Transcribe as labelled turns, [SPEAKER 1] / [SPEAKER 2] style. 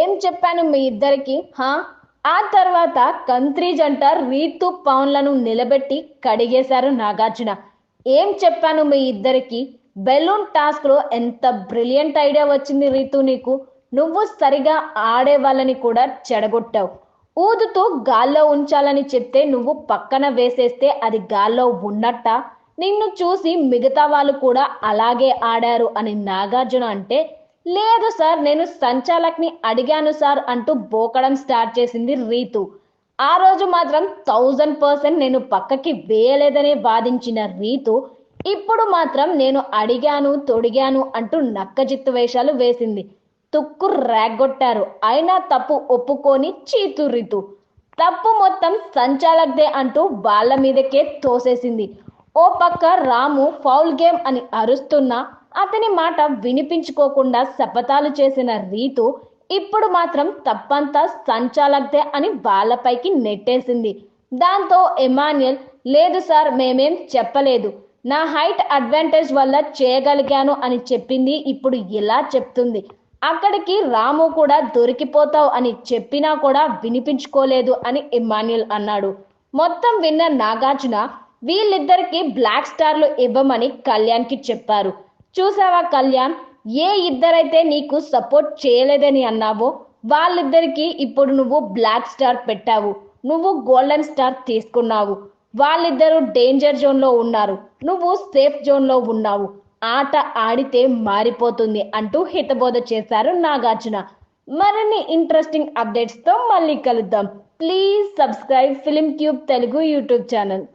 [SPEAKER 1] ఏం చెప్పాను మీ ఇద్దరికి? హా? ఆ తర్వాత కంత్రి జంట రీతు పవన్లను నిలబెట్టి కడిగేశారు నాగార్జున. ఏం చెప్పాను మీ ఇద్దరికి? బెలూన్ టాస్క్లో ఎంత బ్రిలియంట్ ఐడియా వచ్చింది రీతు నీకు? నువ్వు సరిగా ఆడే వాళ్ళని కూడా చెడగొట్టావు. ఊదుతూ గాల్లో ఉంచాలని చెప్తే నువ్వు పక్కన వేసేస్తే అది గాల్లో ఉన్నట్ట? నిన్ను చూసి మిగతా వాళ్ళు కూడా అలాగే ఆడారు అని నాగార్జున అంటే లేదు సార్ నేను సంచాలక్ని అడిగాను సార్ అంటూ బోకడం స్టార్ట్ చేసింది రీతు. ఆ రోజు మాత్రం థౌజండ్ పర్సెంట్ నేను పక్కకి వేయలేదనే వాదించిన రీతు ఇప్పుడు మాత్రం నేను అడిగాను తొడిగాను అంటూ నక్కజిత్తు వేషాలు వేసింది. తుక్కు రాగొట్టారు. అయినా తప్పు ఒప్పుకొని చీతు రీతు. తప్పు మొత్తం సంచాలక్దే అంటూ వాళ్ళ మీదకే తోసేసింది. ఓ పక్క రాము ఫౌల్ గేమ్ అని అరుస్తున్నా అతని మాట వినిపించుకోకుండా శపథాలు చేసిన రీతు ఇప్పుడు మాత్రం తప్పంతా సంచాలక్తే అని వాళ్ళపైకి నెట్టేసింది. దాంతో ఎమాన్యుల్ లేదు సార్ మేమేం చెప్పలేదు. నా హైట్ అడ్వాంటేజ్ వల్ల చేయగలిగాను అని చెప్పింది ఇప్పుడు ఇలా చెప్తుంది. అక్కడికి రాము కూడా దొరికిపోతావు అని చెప్పినా కూడా వినిపించుకోలేదు అని ఇమాన్యుల్ అన్నాడు. మొత్తం విన్న నాగార్జున వీళ్ళిద్దరికి బ్లాక్ స్టార్లు ఇవ్వమని కళ్యాణ్కి చెప్పారు. చూసావా కళ్యాణ్? ఏ ఇద్దరైతే నీకు సపోర్ట్ చేయలేదని అన్నావో వాళ్ళిద్దరికి ఇప్పుడు నువ్వు బ్లాక్ స్టార్ పెట్టావు. నువ్వు గోల్డెన్ స్టార్ తీసుకున్నావు. వాళ్ళిద్దరూ డేంజర్ జోన్లో ఉన్నారు. నువ్వు సేఫ్ జోన్లో ఉన్నావు. ఆట ఆడితే మారిపోతుంది అంటూ హితబోధ చేశారు నాగార్జున. మరిన్ని ఇంట్రెస్టింగ్ అప్డేట్స్తో మళ్ళీ కలుద్దాం. Please subscribe film cube Telugu YouTube channel.